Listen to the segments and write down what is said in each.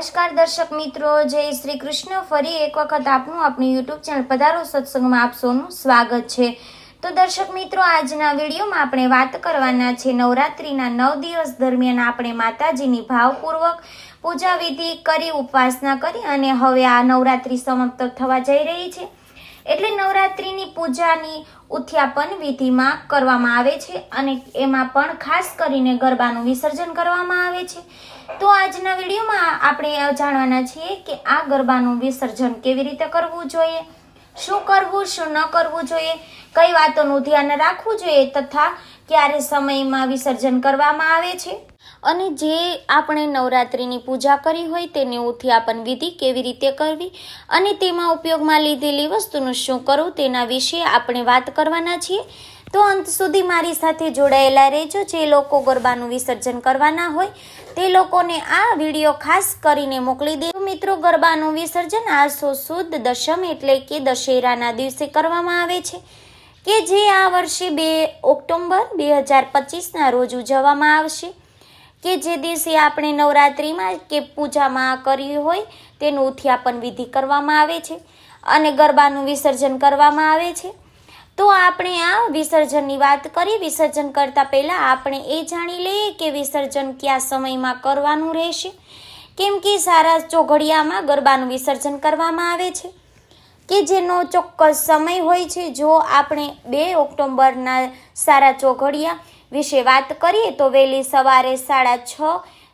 નમસ્કાર દર્શક મિત્રો, જય શ્રી કૃષ્ણ. ફરી એક વખત આપનું આપણી યુટ્યુબ ચેનલ પધારો સત્સંગમાં આપ સ્વાગત છે. તો દર્શક મિત્રો, આજના વિડીયોમાં આપણે વાત કરવાના છે નવરાત્રિના નવ દિવસ દરમિયાન આપણે માતાજીની ભાવપૂર્વક પૂજા વિધિ કરી ઉપાસના કરી અને હવે આ નવરાત્રિ સમાપ્ત થવા જઈ રહી છે. એટલે નવરાત્રિની પૂજાની ઉથ્યાપન વિધિમાં કરવામાં આવે છે અને એમાં પણ ખાસ કરીને ગરબાનું વિસર્જન કરવામાં આવે છે. તો આજના વિડીયોમાં આપણે જાણવાના છીએ કે આ ગરબાનું વિસર્જન કેવી રીતે કરવું જોઈએ. શું કરવું, શું ન કરવું જોઈએ? કઈ વાતોનું ધ્યાન રાખવું જોઈએ તથા ક્યારે સમયમાં વિસર્જન કરવામાં આવે છે? અને જે આપણે નવરાત્રિની પૂજા કરી હોય તેની ઉથ્યાપન વિધિ કેવી રીતે કરવી? અને તેમાં ઉપયોગમાં લીધેલી વસ્તુનું શું કરવું તેના વિશે આપણે વાત કરવાના છીએ. તો અંત સુધી મારી સાથે જોડાયેલા રહેજો. જે લોકો ગરબાનું વિસર્જન કરવાના હોય તે લોકોને આ વીડિયો ખાસ કરીને મોકલી દે. મિત્રો, ગરબાનું વિસર્જન આસો સુદ દશમ એટલે કે દશેરાના દિવસે કરવામાં આવે છે, કે જે આ વર્ષે બે ઓક્ટોબર બે હજાર પચીસના રોજ ઉજવવામાં આવશે, કે જે દિવસે આપણે નવરાત્રિમાં કે પૂજામાં કર્યું હોય તેનું ઉથ્યાપન વિધિ કરવામાં આવે છે અને ગરબાનું વિસર્જન કરવામાં આવે છે. તો આપણે આ વિસર્જનની વાત કરીએ વિસર્જન કરતાં પહેલાં આપણે એ જાણી લઈએ કે વિસર્જન કયા સમયમાં કરવાનું રહેશે. કેમ કે સારા ચોઘડિયામાં ગરબાનું વિસર્જન કરવામાં આવે છે. કે જેનો ચોક્કસ સમય હોય છે. જો આપણે બે ઓક્ટોબરના સારા ચોઘડિયા વિશે વાત કરીએ તો વહેલી સવારે સાડા છ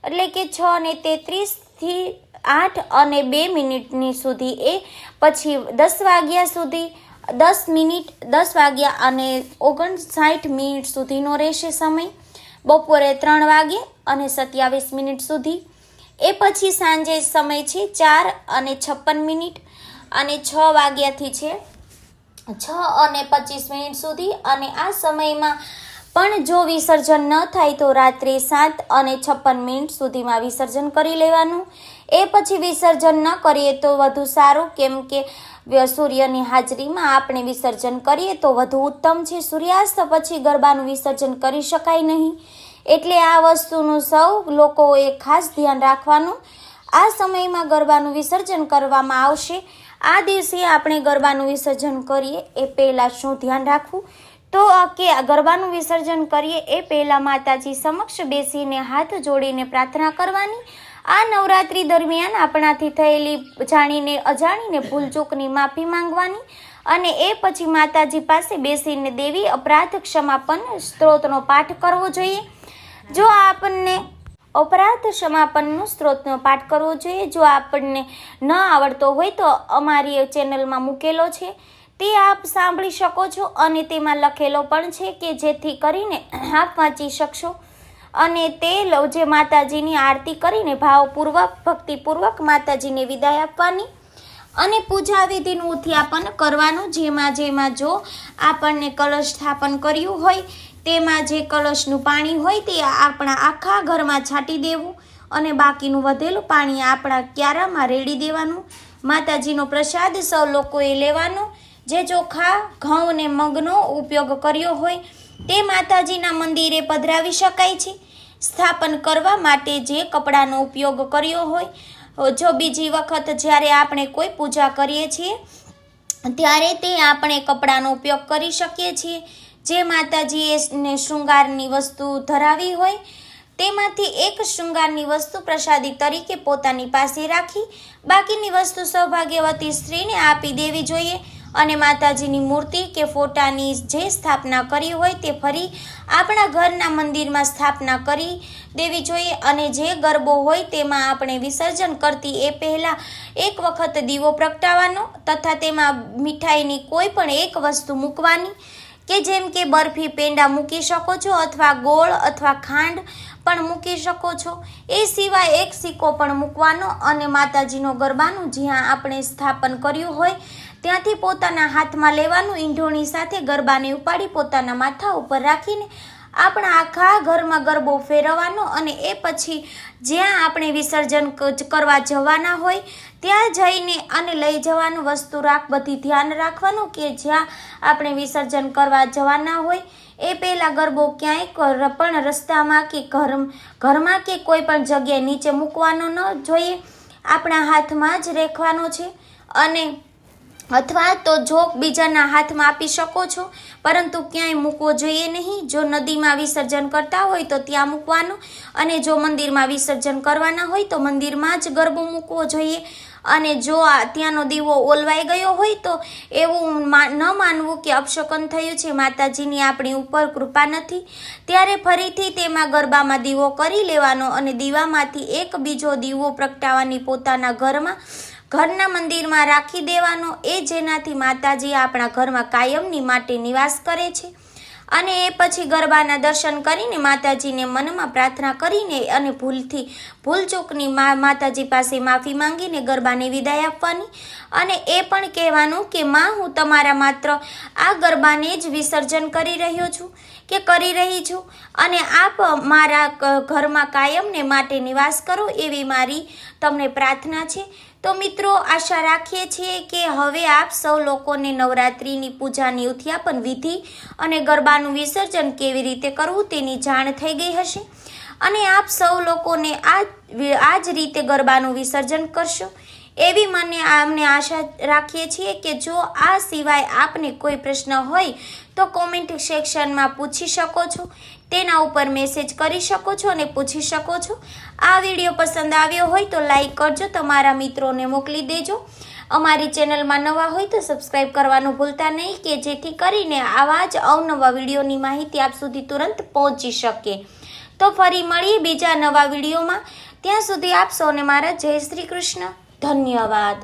એટલે કે છ અને તેત્રીસથી આઠ અને બે મિનિટની સુધી એ પછી દસ વાગ્યા સુધી દસ મિનિટ, દસ વાગ્યા અને ઓગણસાઠ મિનિટ સુધીનો રહેશે સમય. બપોરે ત્રણ વાગે અને સત્યાવીસ મિનિટ સુધી. એ પછી સાંજે સમય છે ચાર અને છપ્પન મિનિટ અને છ વાગ્યાથી છે છ અને પચીસ મિનિટ સુધી અને આ સમયમાં પણ જો વિસર્જન ન થાય તો રાત્રે સાત અને છપ્પન મિનિટ સુધીમાં વિસર્જન કરી લેવાનું. એ પછી વિસર્જન ન કરીએ તો વધુ સારું, કેમ કે સૂર્યની હાજરીમાં આપણે વિસર્જન કરીએ તો વધુ ઉત્તમ છે સૂર્યાસ્ત, પછી ગરબાનું વિસર્જન કરી શકાય નહીં. એટલે આ વસ્તુનું સૌ લોકોએ ખાસ ધ્યાન રાખવાનું. આ સમયમાં ગરબાનું વિસર્જન કરવામાં આવશે. આ દિવસે આપણે ગરબાનું વિસર્જન કરીએ એ પહેલાં શું ધ્યાન રાખવું? તો કે ગરબાનું વિસર્જન કરીએ એ પહેલાં માતાજી સમક્ષ બેસીને હાથ જોડીને પ્રાર્થના કરવાની. આ નવરાત્રી દરમિયાન આપણાથી થયેલી જાણીને અજાણીને ભૂલચૂકની માફી માંગવાની અને એ પછી માતાજી પાસે બેસીને દેવી અપરાધ ક્ષમાપન સ્ત્રોતનો પાઠ કરવો જોઈએ. જો આપણને અપરાધ ક્ષમાપનનો સ્ત્રોતનો પાઠ કરવો જોઈએ, જો આપણને ન આવડતો હોય તો અમારી ચેનલમાં મૂકેલો છે. તે આપ સાંભળી શકો છો અને તેમાં લખેલો પણ છે કે જેથી કરીને આપ વાંચી શકશો. અને તે લવજે માતાજીની આરતી કરીને ભાવપૂર્વક, ભક્તિપૂર્વક માતાજીને વિદાય આપવાની અને પૂજા વિધિનું ઉથ્યાપન કરવાનું. જેમાં જેમાં જો આપણને કલશ સ્થાપન કર્યું હોય, તેમાં જે કલશનું પાણી હોય તે આપણા આખા ઘરમાં છાંટી દેવું અને બાકીનું વધેલું પાણી આપણા ક્યારામાં રેડી દેવાનું. માતાજીનો પ્રસાદ સૌ લોકોએ લેવાનો. જે ચોખા, ઘઉં ને મગનો ઉપયોગ કર્યો હોય તે માતાજીના મંદિરે પધરાવી શકાય છે. સ્થાપન કરવા માટે જે કપડાનો ઉપયોગ કર્યો હોય જો બીજી વખત જ્યારે આપણે કોઈ પૂજા કરીએ છીએ, ત્યારે તે આપણે કપડાનો ઉપયોગ કરી શકીએ છીએ. જે માતાજીએ શૃંગારની વસ્તુ ધરાવી હોય, તેમાંથી એક શૃંગારની વસ્તુ પ્રસાદી તરીકે પોતાની પાસે રાખી, બાકીની વસ્તુ સૌભાગ્યવતી સ્ત્રીને આપી દેવી જોઈએ. અને માતાજીની મૂર્તિ કે ફોટાની જે સ્થાપના કરી હોય તે ફરી આપણા ઘરના મંદિરમાં સ્થાપના કરી દેવી જોઈએ અને જે ગરબો હોય તેમાં આપણે વિસર્જન કરતી એ પહેલાં એક વખત દીવો પ્રગટાવવાનો તથા તેમાં મીઠાઈની કોઈ પણ એક વસ્તુ મૂકવાની કે જેમ કે બરફી પેંડા મૂકી શકો છો અથવા ગોળ અથવા ખાંડ પણ મૂકી શકો છો. એ સિવાય એક સિક્કો પણ મૂકવાનો અને માતાજીનો ગરબાનું જ્યાં આપણે સ્થાપન કર્યું હોય ત્યાંથી પોતાના હાથમાં લેવાનું ઈંઢોણી સાથે ગરબાને ઉપાડી પોતાના માથા ઉપર રાખીને આપણા આખા ઘરમાં ગરબો ફેરવવાનો અને એ પછી જ્યાં આપણે વિસર્જન કરવા જવાના હોય, ત્યાં જઈને અને લઈ જવાનું વસ્તુ રાખ, બધી ધ્યાન રાખવાનું કે જ્યાં આપણે વિસર્જન કરવા જવાના હોય, એ પહેલાં ગરબો ક્યાંય પણ રસ્તામાં કે ઘર, ઘરમાં કે કોઈ પણ જગ્યાએ નીચે મૂકવાનો ન જોઈએ. આપણા હાથમાં જ રાખવાનો છે અને અથવા તો જોક બીજાના હાથમાં આપી શકો છો. પરંતુ ક્યાંય મૂકવો જોઈએ નહીં. જો નદીમાં વિસર્જન કરતા હોય તો ત્યાં મૂકવાનો અને જો મંદિરમાં વિસર્જન કરવાના હોય તો મંદિરમાં જ ગરબો મૂકવો જોઈએ. અને જો ત્યાંનો દીવો ઓલવાઈ ગયો હોય તો એવું ન માનવું કે અપશકન થયું છે. માતાજીની આપણી ઉપર કૃપા નથી. ત્યારે ફરીથી તેમાં ગરબામાં દીવો કરી લેવાનો અને દીવામાંથી એક બીજો દીવો પ્રગટાવવાની પોતાના ઘરમાં ઘરના મંદિરમાં રાખી દેવાનો એ જેનાથી માતાજી આપણા ઘરમાં કાયમની માટે નિવાસ કરે છે. અને એ પછી ગરબાના દર્શન કરીને માતાજીને મનમાં પ્રાર્થના કરીને અને ભૂલથી ભૂલચૂકની માતાજી પાસે માફી માંગીને ગરબાને વિદાય આપવાની. અને એ પણ કહેવાનું કે, માં, હું તમારા માત્ર આ ગરબાને જ વિસર્જન કરી રહ્યો છું કે કરી રહી છું? અને આપ મારા ઘરમાં કાયમને માટે નિવાસ કરો એવી મારી તમને પ્રાર્થના છે. તો મિત્રો, આશા રાખીએ છીએ કે હવે આપ સૌ લોકોને નવરાત્રિની પૂજાની ઉથ્યાપન વિધિ અને ગરબાનું વિસર્જન કેવી રીતે કરવું તેની જાણ થઈ ગઈ હશે. અને આપ સૌ લોકોને આ આ જ રીતે ગરબાનું વિસર્જન કરશો. એવી મને અમને આશા રાખીએ છીએ કે જો આ સિવાય આપને કોઈ પ્રશ્ન હોય તો કોમેન્ટ સેક્શનમાં પૂછી શકો છો. તેના ઉપર મેસેજ કરી શકો છો અને પૂછી શકો છો. આ વીડિયો પસંદ આવ્યો હોય તો લાઈક કરજો, તમારા મિત્રોને મોકલી દેજો. અમારી ચેનલમાં નવા હોય તો સબસ્ક્રાઈબ કરવાનું ભૂલતા નહીં કે જેથી કરીને આવા જ અવનવા વિડીયોની માહિતી આપ સુધી તુરંત પહોંચી શકે. તો ફરી મળીએ બીજા નવા વિડીયોમાં. ત્યાં સુધી આપ સૌને મારા જય શ્રી કૃષ્ણ. ધન્યવાદ